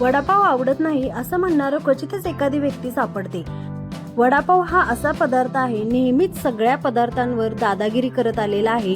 वडापाव आवडत नाही असं म्हणणारं क्वचितच एखादी व्यक्ती सापडते. वडापाव हा असा पदार्थ आहे नेहमीच सगळ्या पदार्थांवर दादागिरी करत आलेला आहे.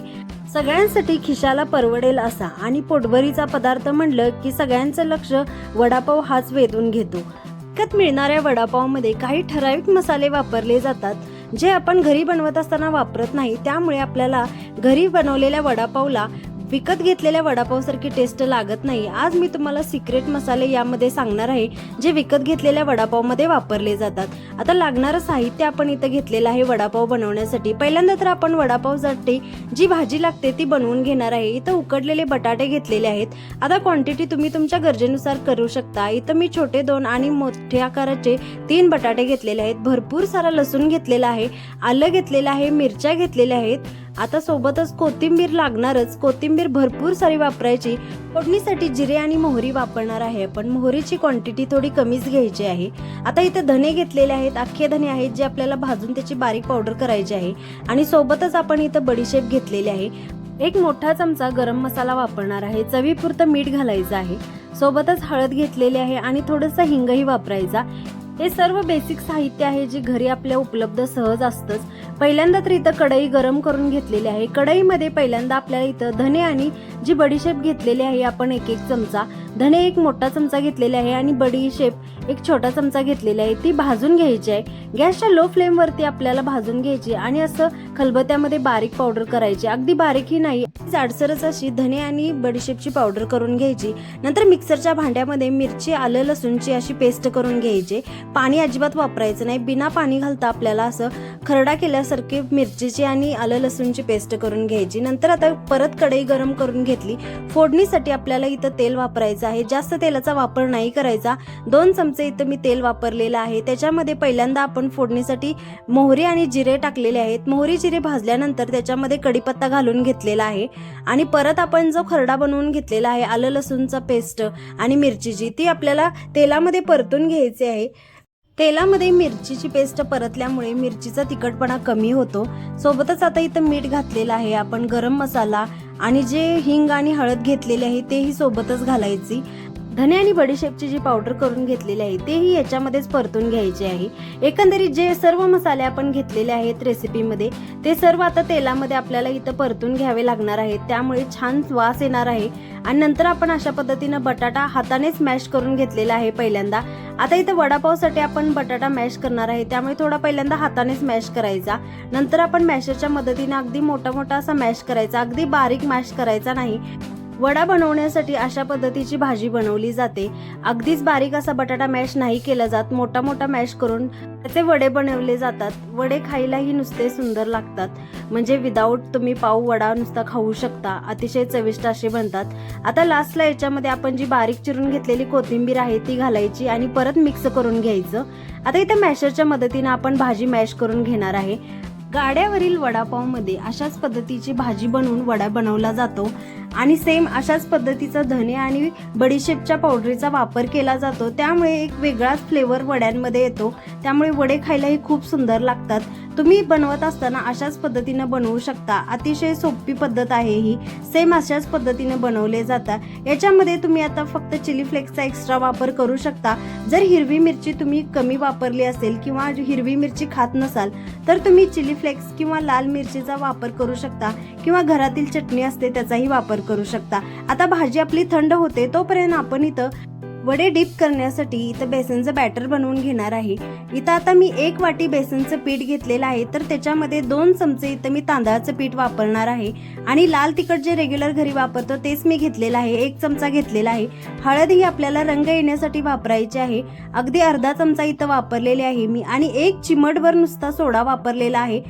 सगळ्यांसाठी खिशाला परवडेल असा आणि पोटभरीचा पदार्थ म्हणलं की सगळ्यांचं लक्ष वडापाव हाच वेधून घेतो. विकत मिळणाऱ्या वडापावमध्ये काही ठराविक मसाले वापरले जातात जे आपण घरी बनवत असताना वापरत नाही त्यामुळे आपल्याला घरी बनवलेल्या वडापावला विकत घेतलेल्या वडापावसारखी टेस्ट लागत नाही. आज मी तुम्हाला सिक्रेट मसाले यामध्ये सांगणार आहे जे विकत घेतलेल्या वडापावमध्ये वापरले जातात. आता लागणारं साहित्य आपण इथं घेतलेलं आहे वडापाव बनवण्यासाठी. पहिल्यांदा तर आपण वडापावसाठी जी भाजी लागते ती बनवून घेणार आहे. इथं उकडलेले बटाटे घेतलेले आहेत. आता क्वांटिटी तुम्ही तुमच्या गरजेनुसार करू शकता. इथं मी छोटे दोन आणि मोठ्या आकाराचे तीन बटाटे घेतलेले आहेत. भरपूर सारा लसूण घेतलेला आहे आलं घेतलेलं आहे मिरच्या घेतलेल्या आहेत. आता सोबतच कोथिंबीर लागणारच. कोथिंबीर भरपूर सारी वापरायची. फोडणीसाठी जिरे आणि मोहरी वापरणार आहे पण मोहरीची क्वांटिटी थोडी कमीच घ्यायची आहे. आता इथे धने घेतलेले आहेत. अख्खे धने आहेत जे आपल्याला भाजून त्याची बारीक पावडर करायची आहे. आणि सोबतच आपण इथं बडीशेप घेतलेली आहे. एक मोठा चमचा गरम मसाला वापरणार आहे. चवीपुरतं मीठ घालायचं आहे. सोबतच हळद घेतलेली आहे आणि थोडंसं हिंगही वापरायचा. हे सर्व बेसिक साहित्य आहे जे घरी आपल्या उपलब्ध सहज असतंच. पहिल्यांदा तर इथं कढई गरम करून घेतलेली आहे. कढईमध्ये पहिल्यांदा आपल्याला इथं धने आणि जी बडीशेप घेतलेली आहे आपण एक एक चमचा धने एक मोठा चमचा घेतलेला आहे आणि बडीशेप एक छोटा चमचा घेतलेला आहे. ती भाजून घ्यायची आहे. गॅसच्या लो फ्लेमवरती आपल्याला भाजून घ्यायची आणि असं खलबत्यामध्ये बारीक पावडर करायची अगदी बारीकही नाही जाडसरच अशी धने आणि बडीशेपची पावडर करून घ्यायची. नंतर मिक्सरच्या भांड्यामध्ये मिरची आलं लसूणची अशी पेस्ट करून घ्यायची. पाणी अजिबात वापरायचं नाही. बिना पाणी घालता आपल्याला असं खरडा केल्यासारखे मिरचीची आणि आलं लसूणची पेस्ट करून घ्यायची. नंतर आता परत कढई गरम करून घेतली. फोडणीसाठी आपल्याला इथं तेल वापरायचं आहे. जास्त तेलाचा वापर नाही करायचा. दोन चमचे इथं मी तेल वापरलेलं आहे. त्याच्यामध्ये पहिल्यांदा आपण फोडणीसाठी मोहरी आणि जिरे टाकलेले आहेत. मोहरी जिरे भाजल्यानंतर त्याच्यामध्ये कढीपत्ता घालून घेतलेला आहे. आणि परत आपण जो खरडा बनवून घेतलेला आहे आलं लसूणचा पेस्ट आणि मिरचीची ती आपल्याला तेलामध्ये परतून घ्यायची आहे. तेलामध्ये मिरचीची पेस्ट परतल्यामुळे मिरचीचा तिखटपणा कमी होतो. सोबतच आता इथं मीठ घातलेलं आहे. आपण गरम मसाला आणि जे हिंग आणि हळद घेतलेली आहे तेही सोबतच घालायची. धने आणि बडीशेपची जी पावडर करून घेतलेली आहे तेही याच्यामध्येच परतून घ्यायचे आहे. एकंदरीत जे सर्व मसाले आपण घेतलेले आहेत रेसिपीमध्ये ते सर्व आता तेलामध्ये आपल्याला इथं परतून घ्यावे लागणार आहेत. त्यामुळे छान वास येणार आहे. आणि नंतर आपण अशा पद्धतीनं बटाटा हातानेच मॅश करून घेतलेला आहे पहिल्यांदा. आता इथं वडापावसाठी आपण बटाटा मॅश करणार आहे. त्यामुळे थोडा पहिल्यांदा हातानेच मॅश करायचा. नंतर आपण मॅशरच्या मदतीने अगदी मोठा मोठा असा मॅश करायचा. अगदी बारीक मॅश करायचा नाही. वडा बनवण्यासाठी अशा पद्धतीची भाजी बनवली जाते. अगदीच बारीक असा बटाटा मॅश नाही केला जात. मोठा मोठा मॅश करून त्याचे वडे बनवले जातात. वडे खायलाही नुसते सुंदर लागतात. म्हणजे विदाऊट तुम्ही पाव वडा नुसता खाऊ शकता. अतिशय चविष्ट असे बनतात. आता लास्टला याच्यामध्ये आपण जी बारीक चिरून घेतलेली कोथिंबीर आहे ती घालायची आणि परत मिक्स करून घ्यायचं. आता इथे मॅशरच्या मदतीने आपण भाजी मॅश करून घेणार आहे. गाड्यावरील वडापावमध्ये अशाच पद्धतीची भाजी बनवून वडा बनवला जातो आणि सेम अशाच पद्धतीचा धने आणि बडीशेपच्या पावडरीचा वापर केला जातो. त्यामुळे एक वेगळाच फ्लेवर वड्यांमध्ये येतो. त्यामुळे वडे खायलाही खूप सुंदर लागतात. तुम्ही बनवत असताना अशाच पद्धतीनं बनवू शकता. अतिशय सोपी पद्धत आहे ही. सेम अशाच पद्धतीने बनवले जातात. याच्यामध्ये तुम्ही आता फक्त चिली फ्लेक्सचा एक्स्ट्रा वापर करू शकता. जर हिरवी मिरची तुम्ही कमी वापरली असेल किंवा हिरवी मिरची खात नसाल तर तुम्ही चिली फ्लेक्स किंवा लाल मिरचीचा वापर करू शकता किंवा घरातील चटणी असते त्याचाही वापर करू शकता. आता भाजी आपली थंड होते तोपर्यंत आपण इथं वडे डीप करण्यासाठी इथं बेसनचं बॅटर बनवून घेणार आहे. इथं आता मी एक वाटी बेसनचं पीठ घेतलेलं आहे. तर त्याच्यामध्ये दोन चमचे इथं मी तांदळाचं पीठ वापरणार आहे. आणि लाल तिखट जे रेग्युलर घरी वापरतो तेच मी घेतलेलं आहे. एक चमचा घेतलेला आहे. हळद ही आपल्याला रंग येण्यासाठी वापरायची आहे. अगदी अर्धा चमचा इथं वापरलेले आहे मी. आणि एक चिमटभर नुसता सोडा वापरलेला आहे.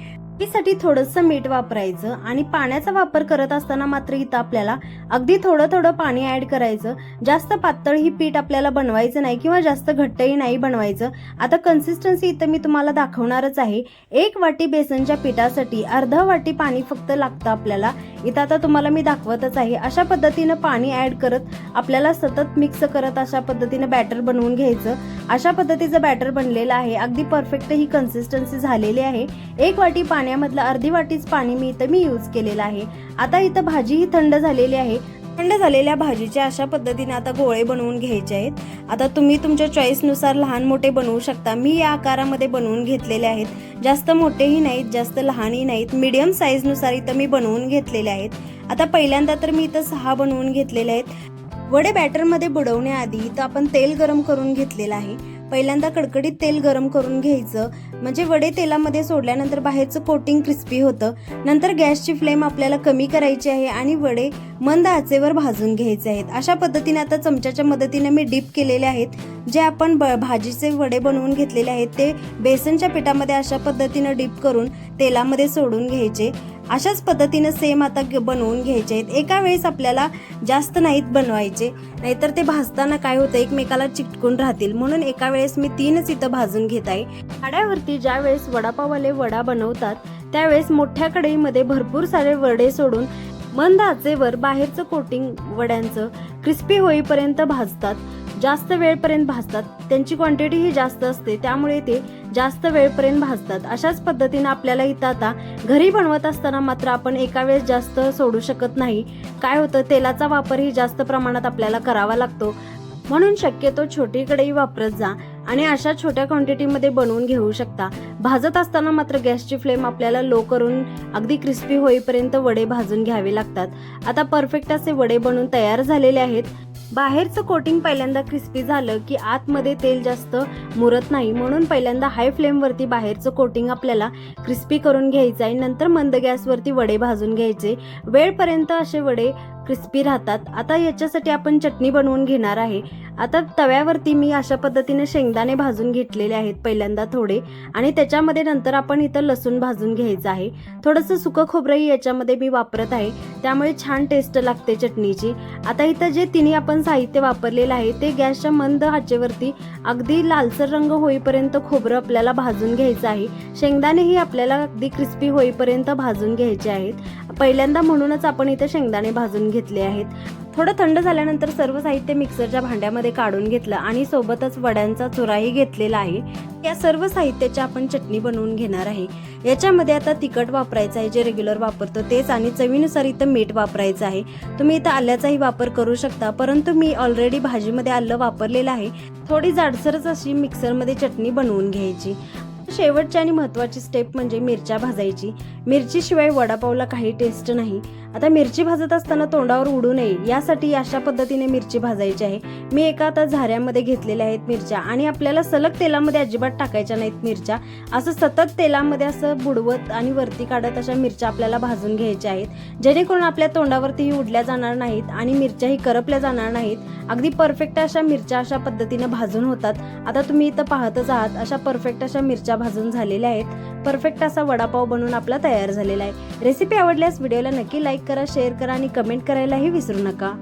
साठी थोडंसं मीठ वापरायचं आणि पाण्याचा वापर करत असताना मात्र इथं आपल्याला अगदी थोडं थोडं पाणी ऍड करायचं. जास्त पातळ ही पीठ आपल्याला बनवायचं नाही किंवा जास्त घट्टही नाही बनवायचं. आता कन्सिस्टन्सी इथं मी तुम्हाला दाखवणारच आहे. एक वाटी बेसनच्या पिठासाठी अर्धा वाटी पाणी फक्त लागतं आपल्याला. इथं आता तुम्हाला मी दाखवतच आहे. अशा पद्धतीनं पाणी ऍड करत आपल्याला सतत मिक्स करत अशा पद्धतीनं बॅटर बनवून घ्यायचं. अशा पद्धतीचं बॅटर बनलेलं आहे. अगदी परफेक्ट ही कन्सिस्टन्सी झालेली आहे. एक वाटी पाणी पाण्यामधलं अर्धी वाटीच पाणी मी इथं मी यूज केलेलं आहे. आता इथं भाजी ही थंड झालेली आहे. थंड झालेल्या भाजीचे अशा पद्धतीने आता गोळे बनवून घ्यायचे आहेत. आता तुम्ही तुमच्या चॉईसनुसार लहान मोठे बनवू शकता. मी या आकारामध्ये बनवून घेतलेले आहेत. जास्त मोठेही नाहीत जास्त लहानही नाहीत. मीडियम साईजनुसार इथं मी बनवून घेतलेले आहेत. आता पहिल्यांदा तर मी इथं सहा बनवून घेतलेले आहेत. वडे बॅटरमध्ये बुडवण्याआधी इथं आपण तेल गरम करून घेतलेलं आहे. पहिल्यांदा कडकडीत तेल गरम करून घ्यायचं. म्हणजे वडे तेलामध्ये सोडल्यानंतर बाहेरचं कोटिंग क्रिस्पी होतं. नंतर गॅसची फ्लेम आपल्याला कमी करायची आहे आणि वडे मंद आचेवर भाजून घ्यायचे आहेत. अशा पद्धतीने आता चमच्याच्या मदतीने मी डीप केलेले आहेत. जे आपण ब भाजीचे वडे बनवून घेतलेले आहेत ते बेसनच्या पिठामध्ये अशा पद्धतीनं डीप करून तेलामध्ये सोडून घ्यायचे. अशाच पद्धतीनं सेम आता ग- बनवून घ्यायचे आहेत. एका वेळेस आपल्याला जास्त नाहीत बनवायचे. नाहीतर ते भाजताना काय होतं? एकमेकाला चिटकून राहतील. म्हणून एका वेळेस मी तीनच इथं भाजून घेत आहे. आड्यावरती ज्या वेळेस वडापाववाले वडा बनवतात त्यावेळेस मोठ्या कढईमध्ये भरपूर सारे वडे सोडून मंद आचेवर बाहेरचं कोटिंग वड्यांचं क्रिस्पी होईपर्यंत भाजतात. जास्त वेळपर्यंत भाजतात. त्यांची क्वांटिटी ही जास्त असते. त्यामुळे ते जास्त वेळपर्यंत भाजतात. अशाच पद्धतीने आपल्याला इथं आता घरी बनवत असताना मात्र आपण एका वेळेस जास्त सोडू शकत नाही. काय होतं? तेलाचा वापरही जास्त प्रमाणात आपल्याला करावा लागतो. म्हणून शक्यतो छोटी कढई वापरत जा आणि अशा छोट्या क्वांटिटीमध्ये बनवून घेऊ शकता. भाजत असताना मात्र गॅसची फ्लेम आपल्याला लो करून अगदी क्रिस्पी होईपर्यंत वडे भाजून घ्यावे लागतात. आता परफेक्ट असे वडे बनून तयार झालेले आहेत. बाहेरचं कोटिंग पहिल्यांदा क्रिस्पी झालं की आतमध्ये तेल जास्त मुरत नाही म्हणून पहिल्यांदा हाय फ्लेमवरती बाहेरचं कोटिंग आपल्याला क्रिस्पी करून घ्यायचं आहे. नंतर मंद गॅसवरती वडे भाजून घ्यायचे. वेळपर्यंत असे वडे क्रिस्पी राहतात. आता याच्यासाठी आपण चटणी बनवून घेणार आहे. आता तव्यावरती मी अशा पद्धतीने शेंगदाणे भाजून घेतलेले आहेत पहिल्यांदा थोडे. आणि त्याच्यामध्ये नंतर आपण इथं लसूण भाजून घ्यायचं आहे. थोडंसं सुकं खोबरंही याच्यामध्ये मी वापरत आहे. त्यामुळे छान टेस्ट लागते चटणीची. आता इथं जे तिन्ही आपण साहित्य वापरलेलं आहे ते गॅसच्या मंद हाचेवरती अगदी लालसर रंग होईपर्यंत खोबरं आपल्याला भाजून घ्यायचं आहे. शेंगदाणेही आपल्याला अगदी क्रिस्पी होईपर्यंत भाजून घ्यायचे आहेत. पहिल्यांदा म्हणूनच आपण इथं शेंगदाणे भाजून घेतले आहेत. थोडं थंड झाल्यानंतर सर्व साहित्य मिक्सरच्या भांड्यामध्ये काढून घेतलं आणि सोबतच वड्यांचा चुराही घेतलेला आहे. या सर्व साहित्याची आपण चटणी बनवून घेणार आहे. याच्यामध्ये आता तिखट वापरायचं आहे जे रेग्युलर वापरतो तेच आणि चवीनुसार इथं मीठ वापरायचं आहे. तुम्ही इथं आल्याचाही वापर करू शकता परंतु मी ऑलरेडी भाजीमध्ये आलं वापरलेलं आहे. थोडी जाडसरच अशी मिक्सरमध्ये चटणी बनवून घ्यायची. शेवटची आणि महत्त्वाची स्टेप म्हणजे मिरच्या भाजायची. मिरचीशिवाय वडापावला काही टेस्ट नाही. आता मिरची भाजत असताना तोंडावर उडू नये यासाठी अशा पद्धतीने मिरची भाजायची आहे. मी एका आता झाऱ्यामध्ये घेतलेल्या आहेत मिरच्या आणि आपल्याला सलग तेलामध्ये अजिबात टाकायच्या नाहीत मिरच्या. असं सतत तेलामध्ये असं बुडवत आणि वरती काढत अशा मिरच्या आपल्याला भाजून घ्यायच्या आहेत. जेणेकरून आपल्या तोंडावरतीही उडल्या जाणार नाहीत आणि मिरच्याही करपल्या जाणार नाहीत. अगदी परफेक्ट अशा मिरच्या अशा पद्धतीने भाजून होतात. आता तुम्ही इथं पाहतच आहात अशा परफेक्ट अशा मिरच्या भाजून झालेल्या आहेत. परफेक्ट असा वडापाव बनवून आपला तयार झालेला आहे. रेसिपी आवडल्यास व्हिडिओला नक्की लाईक करा शेअर करा आणि कमेंट करायलाही विसरू नका.